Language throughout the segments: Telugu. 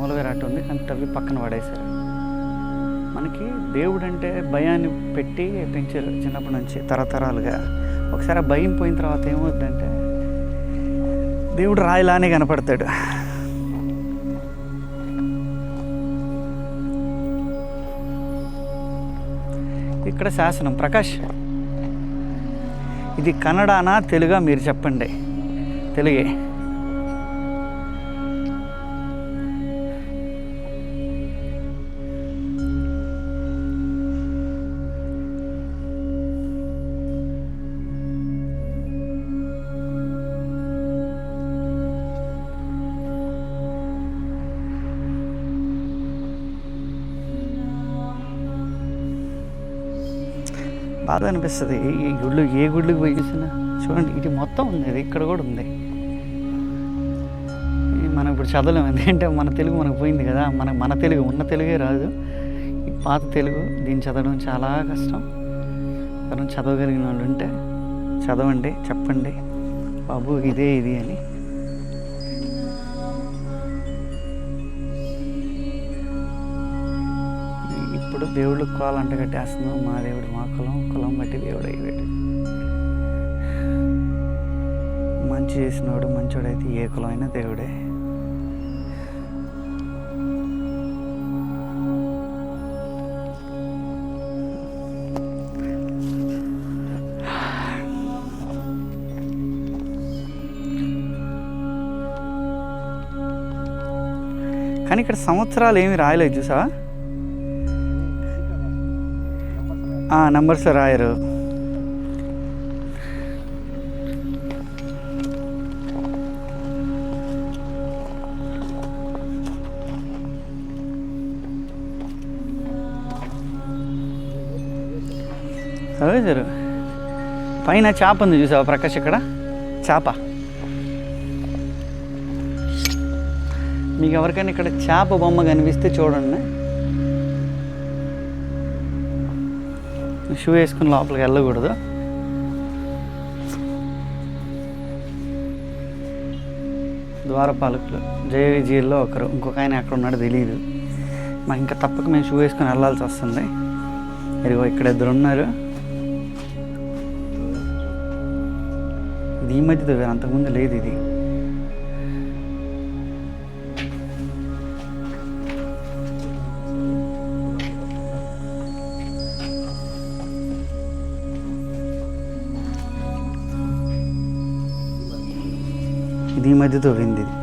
ఆ, మూల విరాట్ ఉంది కానీ తవ్వి పక్కన పడేశారు. మనకి దేవుడు అంటే భయాన్ని పెట్టి పెంచారు చిన్నప్పటి నుంచి తరతరాలుగా. ఒకసారి ఆ భయం పోయిన తర్వాత ఏమవుతుందంటే దేవుడు రాయిలానే కనపడతాడు. ఇక్కడ శాసనం ప్రకాష్ ఇది కన్నడనా తెలుగా మీరు చెప్పండి. తెలుగే. బాధ అనిపిస్తుంది. ఈ గుళ్ళు ఏ గుళ్ళకి పోయి చూసినా? చూడండి ఇది మొత్తం ఉంది ఇది ఇక్కడ కూడా ఉంది. మనం ఇప్పుడు చదవలేము ఎందుకంటే మన తెలుగు మనకు పోయింది కదా. మన మన తెలుగు ఉన్న తెలుగే రాదు. ఈ పాత తెలుగు దీన్ని చదవడం చాలా కష్టం. మనం చదవగలిగిన వాళ్ళు ఉంటే చదవండి చెప్పండి. బాబు ఇదే ఇది అని. ఇప్పుడు దేవుడు కులాలు అంట కట్టేస్తున్నాం మా దేవుడు మా కులం కులం బట్టి దేవుడు అయ్యాడు. మంచి చేసినవాడు మంచోడైతే ఏ కులమైనా దేవుడే. కానీ ఇక్కడ సంవత్సరాలు ఏమి రాయలేదు చూసావా? నంబర్స్ రాయరు. సార్. పైన చేప ఉంది చూసావా ప్రకాష్ ఇక్కడ? చేప. మీకు ఎవరికైనా ఇక్కడ చేప బొమ్మ కనిపిస్తే చూడండి. షూ వేసుకుని లోపలికి వెళ్ళకూడదు. ద్వారపాలకులు జేవిజీల్లో ఒకరు ఇంకొక ఆయన ఎక్కడ ఉన్నాడో తెలియదు మాకు ఇంకా తప్పక మేము షూ వేసుకొని వెళ్ళాల్సి వస్తుంది. ఇదిగో ఇక్కడ ఇద్దరు ఉన్నారు. ఇది ఈ మధ్య తవ్వారు అంతకుముందు లేదు ఇది. ఇది ఈ మధ్య తవ్వింది ఇది.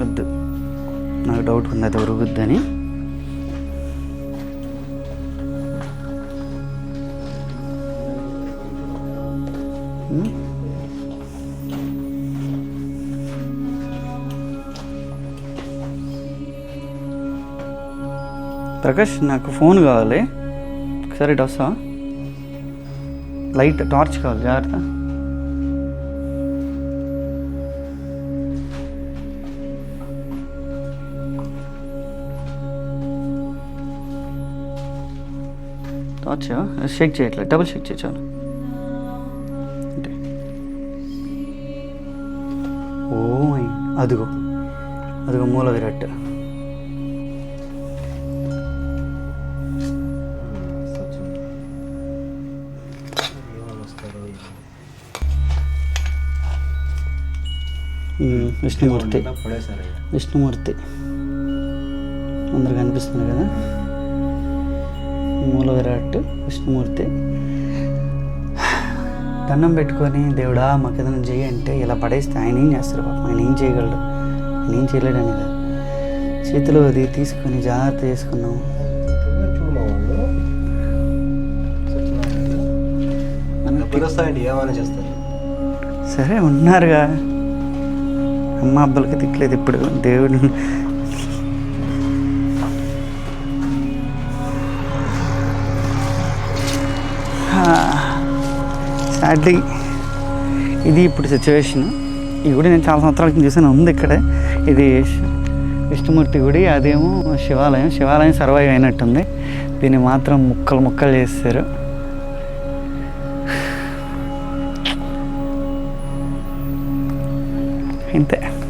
వద్దు. నాకు డౌట్ ఉంది అది ఉరుగుద్దని ప్రకాష్ నాకు ఫోన్ కావాలి. ఒకసారి ఇటు లైట్ టార్చ్ కావాలి జాగ్రత్త టార్చ్ షేక్ చేయట్లేదు డబుల్ షేక్ చేయ చాలు అంటే ఓ మై అదిగో అదిగో మూల విరాట్ విష్ణుమూర్తి. విష్ణుమూర్తి. అందరు కనిపిస్తుంది కదా? మూల విరాట్ విష్ణుమూర్తి. దండం పెట్టుకొని దేవుడా మాకు ఏదైనా చేయి అంటే ఇలా పడేస్తే ఆయన ఏం చేస్తారు పాపం? ఆయన ఏం చేయగలడు? ఆయన ఏం చేయలేడని కదా చేతిలో అది తీసుకొని జాగ్రత్త చేసుకున్నాం సరే ఉన్నారుగా. అమ్మ అబ్బాయిలకి తిట్టలేదు ఇప్పుడు. దేవుడు సాడ్లీ ఇది ఇప్పుడు సిచ్యువేషన్ ఈ గుడి నేను చాలా సంవత్సరాల క్రితం చూసాను ఉంది ఇక్కడే. ఇది విష్ణుమూర్తి గుడి అదేమో శివాలయం. శివాలయం సర్వైవ్ అయినట్టుంది. దీన్ని మాత్రం ముక్కలు ముక్కలు చేస్తారు gente.